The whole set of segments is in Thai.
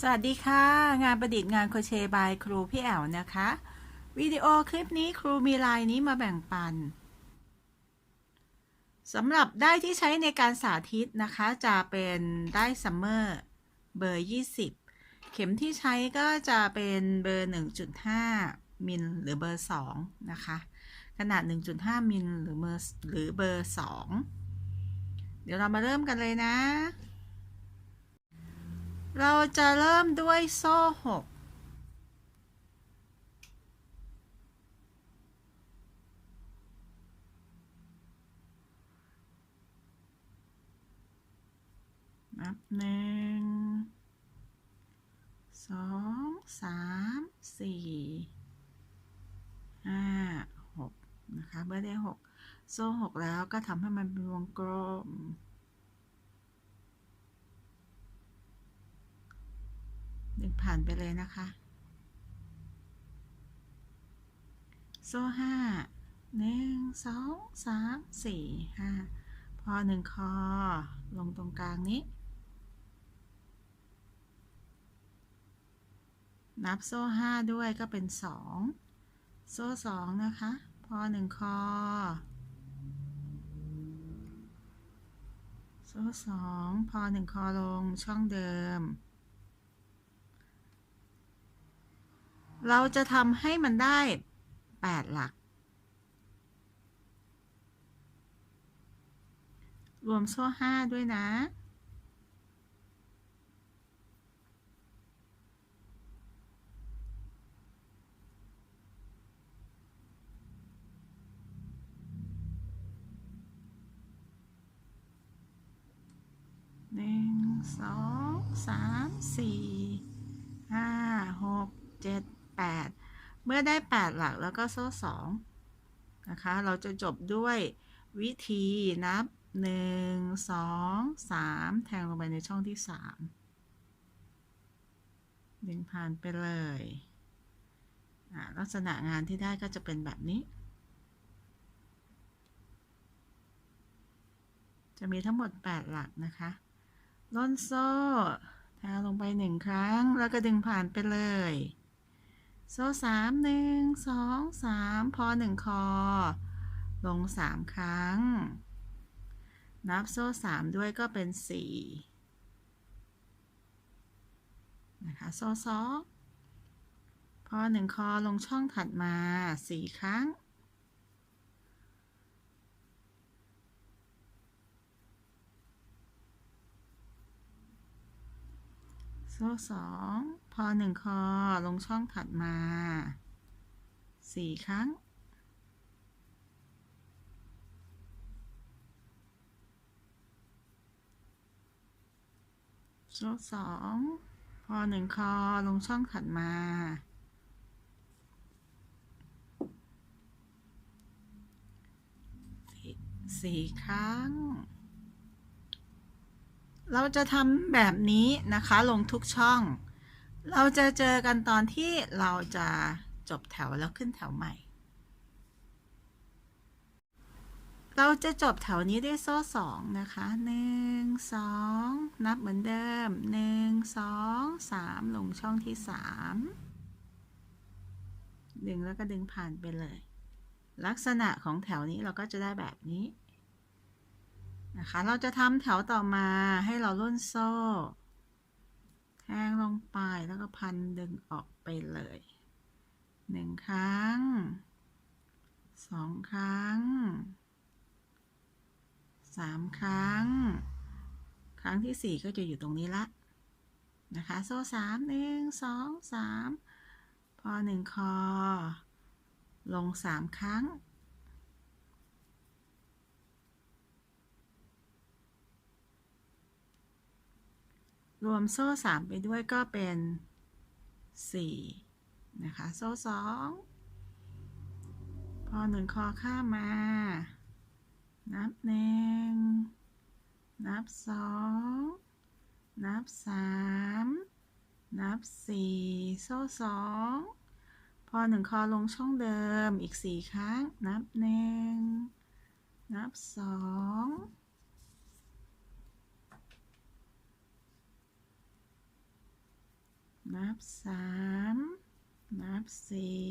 สวัสดีค่ะ งานประดิษฐ์งานโคเชบายครูพี่แอวนะคะ วิดีโอคลิปนี้ครูมีลายนี้มาแบ่งปันสำหรับได้ที่ใช้ในการสาธิตนะคะ จะเป็นได้ซัมเมอร์เบอร์ 20 เข็มที่ใช้ก็จะเป็นเบอร์ 1.5 มิลหรือเบอร์ 2 นะคะ ขนาด 1.5 มิลหรือเบอร์หรือเบอร์ 2 เดี๋ยวเรามาเริ่มกันเลยนะ เราจะเริ่มด้วยโซ่หกนับหนึ่งสองสามสี่ห้าหกนะคะ เมื่อได้หกโซ่หกแล้วก็ทำให้มันเป็นวงกลม ดึง ผ่านไปเลยนะคะ โซ่ห้าหนึ่งสองสามสี่ห้าพอหนึ่งคอ ลงตรงกลางนี้ นับโซ่ห้าด้วยก็เป็นสองโซ่สองนะคะ พอหนึ่งคอ โซ่สองพอหนึ่งคอลงช่องเดิม เราจะทำให้มันได้ 8 หลัก รวมโซ่ 5 ด้วยนะหนึ่งสองสามสี่ห้าหกเจ็ด แปดเมื่อได้ 8 หลักแล้วก็โซ่สองนะคะ เราจะจบด้วยวิธีนับ 1 2 3 แทงลงไปในช่องที่ 3 ดึงผ่านไปเลยลักษณะงานที่ได้ก็จะเป็นแบบนี้ จะมีทั้งหมด 8 หลักนะคะล่นโซ่แทงลงไปหนึ่งครั้งแล้วก็ดึงผ่านไปเลย โซ่สามหนึ่งสองสามพอหนึ่งคอ ลงสามครั้ง นับโซ่สามด้วยก็เป็นสี่นะคะโซ่สองพอหนึ่งคอลงช่องถัดมาสี่ครั้ง โซ่สอง พอหนึ่งคอลงช่องถัดมาสี่ครั้งโซ่สองพอหนึ่งคอลงช่องถัดมาสี่สี่ครั้ง เราจะทำแบบนี้นะคะ ลงทุกช่อง เราจะเจอกันตอนที่เราจะจบแถวแล้วขึ้นแถวใหม่ เราจะจบแถวนี้ด้วยโซ่สองนะคะหนึ่งสองนับเหมือนเดิมหนึ่งสองสามลงช่องที่สามดึงแล้วก็ดึงผ่านไปเลย ลักษณะของแถวนี้เราก็จะได้แบบนี้นะคะ เราจะทำแถวต่อมาให้เราล่นโซ่ แทงลงไปแล้วก็พันดึงออกไปเลยหนึ่งครั้งสองครั้งสามครั้ง ครั้งที่สี่ก็จะอยู่ตรงนี้ละนะคะ โซ่สามหนึ่งสองสามพอหนึ่งคอ ลงสามครั้ง รวมโซ่สามไปด้วยก็เป็นสี่นะคะ โซ่สองพอหนึ่งคอข้ามมา นับหนึ่งนับสองนับสามนับสี่โซ่สองพอหนึ่งคอลงช่องเดิมอีกสี่ครั้ง นับหนึ่งนับสอง นับสามนับสี่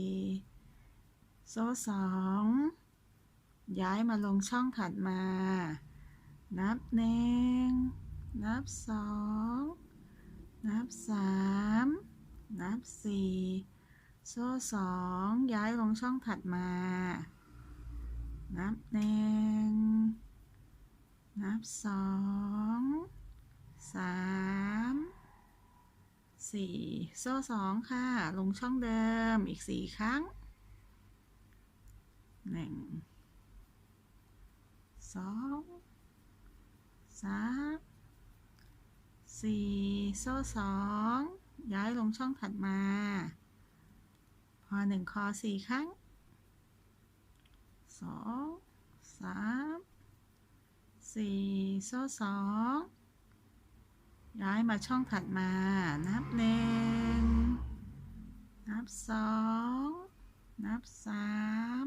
โซ่สองย้ายมาลงช่องถัดมา นับหนึ่งนับสองนับสามนับสี่โซ่สองย้ายลงช่องถัดมา นับหนึ่งนับสองสาม สี่โซ่สองค่ะ ลงช่องเดิมอีกสี่ครั้งหนึ่งสองสามสี่โซ่สองย้ายลงช่องถัดมา พอหนึ่งคอสี่ครั้งสองสามสี่โซ่สอง ย้ายมาช่องถัดมานับหนึ่งนับสองนับสาม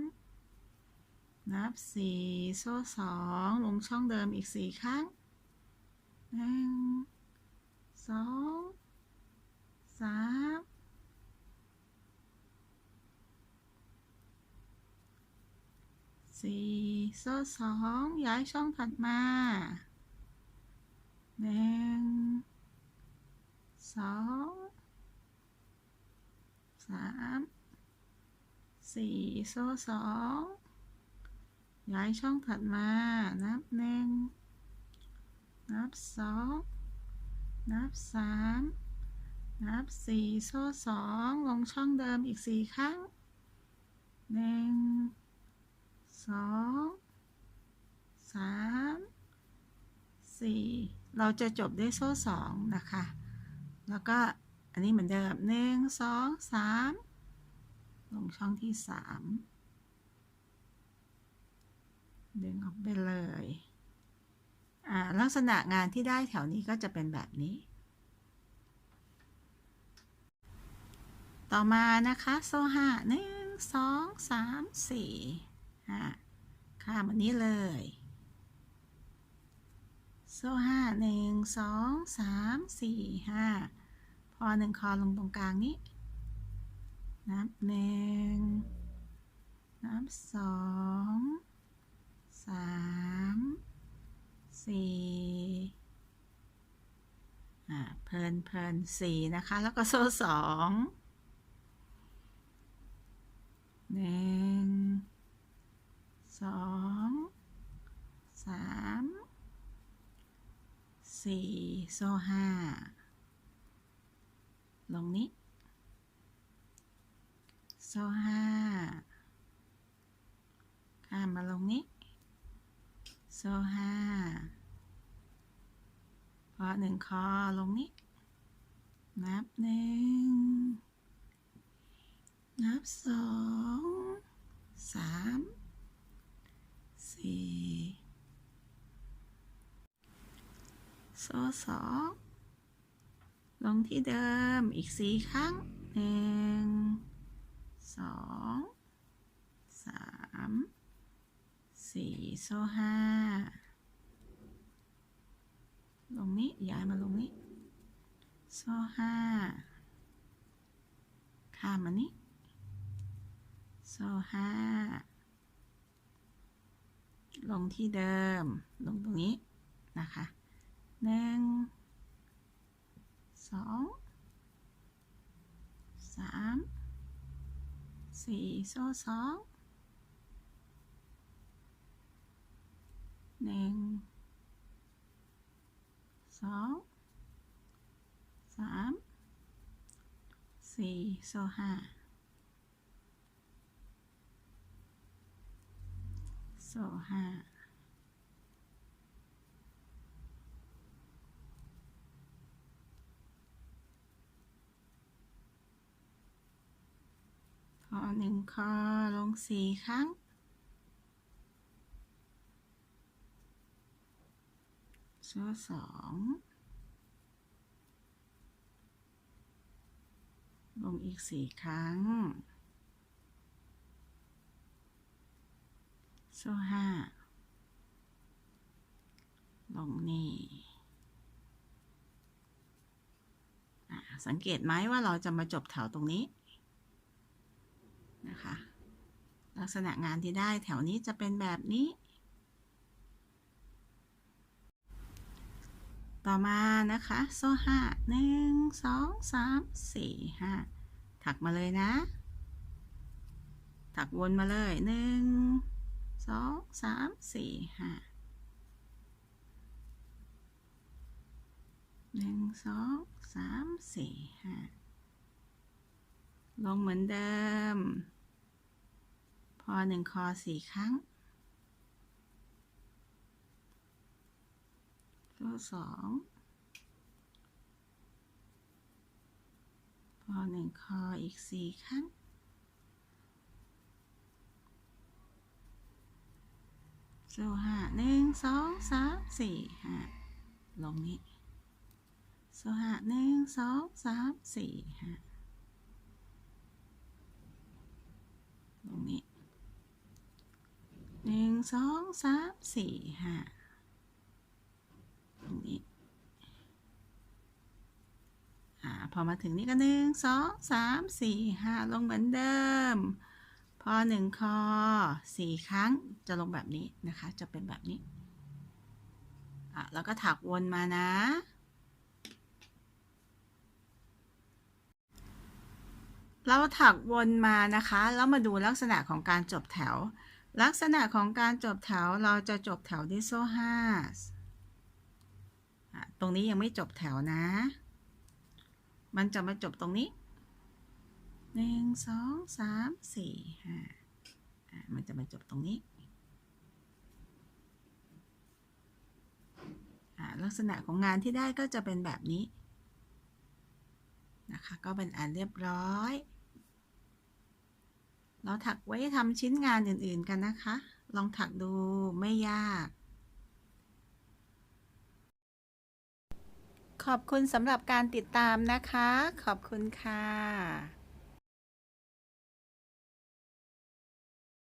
นับสี่โซ่สองลงช่องเดิมอีกสี่ครั้งหนึ่งสองสามสี่โซ่สองย้ายช่องถัดมา หนึ่งสองสามสี่โซ่สองย้ายช่องถัดมา นับหนึ่งนับสองนับสามนับสี่โซ่สองลงช่องเดิมอีกสี่ครั้งหนึ่งสองสาม สี่เราจะจบด้วยโซ่สองนะคะ แล้วก็อันนี้เหมือนเดิมหนึ่งสองสามลงช่องที่สามดึงออกไปเลยอ่าลักษณะงานที่ได้แถวนี้ก็จะเป็นแบบนี้ ต่อมานะคะ โซ่ห้าหนึ่งสองสามสี่ห้าข้ามอันนี้เลย โซ่ห้าหนึ่งสองสามสี่ห้าพอหนึ่งคอลงตรงกลางนี้ นับหนึ่งนับสองสามสี่อ่าเพลินเพลินสี่นะคะ แล้วก็โซ่สองหนึ่งสองสาม สี่โซ่ห้าลงนี้โซ่ห้าข้ามมาลงนี้โซ่ห้าพอหนึ่งคอลงนี้ นับหนึ่งนับสองสามสี่ โซ่สองลงที่เดิมอีกสี่ครั้งหนึ่งสองสามสี่โซ่ห้าลงนี้ย้ายมาลงนี้โซ่ห้าข้ามมานี้โซ่ห้าลงที่เดิมลงตรงนี้นะคะ หนึ่งสองสามสี่โซ่สองหนึ่งส องสามสี่โซ่ห้าโซ่ห้าพอหนึ่งคอลงสี่ครั้ง โซ่สองลงอีกสี่ครั้ง โซ่ห้าลงนี่สังเกตไหมว่าเราจะมาจบแถวตรงนี้ นะคะ ลักษณะงานที่ได้แถวนี้จะเป็นแบบนี้ ต่อมานะคะ โซ่ห้าหนึ่งสองสามสี่ห้าถักมาเลยนะ ถักวนมาเลยหนึ่งสองสามสี่ห้าหนึ่งสองสามสี่ห้าลงเหมือนเดิม พอหนึ่งคอสี่ครั้งโซ่สองพอหนึ่งคออีกสี่ครั้ง โซ่ห้าหนึ่งสองสามสี่ห้าลงนี้ โซ่ห้าหนึ่งสองสามสี่ห้าลงนี้ หนึ่งสองสามสี่ห้าลงนี้อ่าพอมาถึงนี่ก็หนึ่งสองสามสี่ห้าลงเหมือนเดิม พอหนึ่งคอสี่ครั้งจะลงแบบนี้นะคะ จะเป็นแบบนี้อะแล้วก็ถักวนมานะเราถักวนมานะคะ แล้วมาดูลักษณะของการจบแถว ลักษณะของการจบแถวเราจะจบแถวที่โซ่ห้าตรงนี้ยังไม่จบแถวนะ มันจะมาจบตรงนี้หนึ่งสองสามสี่ห้ามันจะมาจบตรงนี้ ลักษณะของงานที่ได้ก็จะเป็นแบบนี้นะคะ ก็เป็นอันเรียบร้อย เราถักไว้ทำชิ้นงานอื่น ๆ กันนะคะ ลองถักดูไม่ยาก ขอบคุณสำหรับการติดตามนะคะ ขอบคุณค่ะ